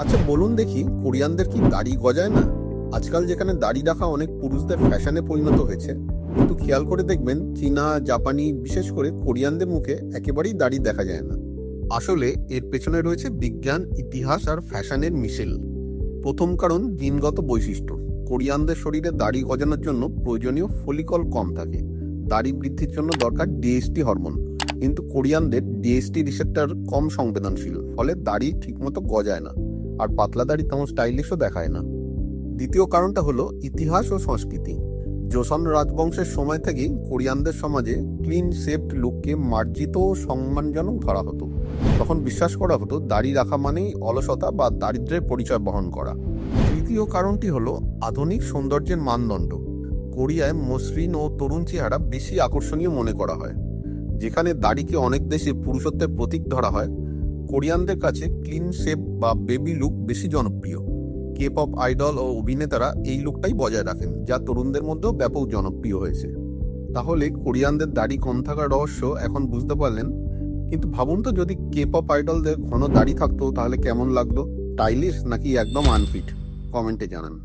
আচ্ছা বলুন দেখি, কোরিয়ানদের কি দাড়ি গজায় না? আজকাল যেখানে দাড়ি রাখা অনেক পুরুষদের ফ্যাশনে পরিণত হয়েছে, কিন্তু খেয়াল করে দেখবেন, চীনা, জাপানি, বিশেষ করে কোরিয়ানদের মুখে একেবারেই দাড়ি দেখা যায় না। আসলে এর পেছনে রয়েছে বিজ্ঞান, ইতিহাস আর ফ্যাশনের মিশেল। প্রথম কারণ জিনগত বৈশিষ্ট্য। কোরিয়ানদের শরীরে দাড়ি গজানোর জন্য প্রয়োজনীয় ফলিকল কম থাকে। দাড়ি বৃদ্ধির জন্য দরকার ডিএসটি হরমোন। কিন্তু কোরিয়ানদের ডিএসটি রিসেপ্টর কম সংবেদনশীল, ফলে দাড়ি ঠিকমতো গজায় না। আর পাতলা দাড়ি তেমন স্টাইলিশও দেখায় না। দ্বিতীয় কারণটা হলো ইতিহাস ও সংস্কৃতি। জোসন রাজবংশের সময় থেকেই কোরিয়ানদের সমাজে ক্লিন শেপড লুককে মার্জিত ও সম্মানজনক ধরা হতো। তখন বিশ্বাস করা হতো দাড়ি রাখা মানেই অলসতা বা দারিদ্র্যের পরিচয় বহন করা। তৃতীয় কারণটি হলো আধুনিক সৌন্দর্যের মানদণ্ড। কোরিয়ায় মসৃণ ও তরুণ চেহারা বেশি আকর্ষণীয় মনে করা হয়। যেখানে দাড়িকে অনেক দেশে পুরুষত্বের প্রতীক ধরা হয় কোরিয়ানদের কাছে ক্লিন শেপ বা বেবি লুক বেশি জনপ্রিয়। কে পপ আইডল ও অভিনেতারা এই লুকটাই বজায় রাখেন, যা তরুণদের মধ্যেও ব্যাপক জনপ্রিয় হয়েছে। তাহলে কোরিয়ানদের দাড়ি কম থাকার রহস্য এখন বুঝতে পারলেন? কিন্তু ভাবুন তো, যদি কে পপ আইডলদের ঘন দাড়ি থাকতো, তাহলে কেমন লাগতো? স্টাইলিশ নাকি একদম আনফিট কমেন্টে জানান।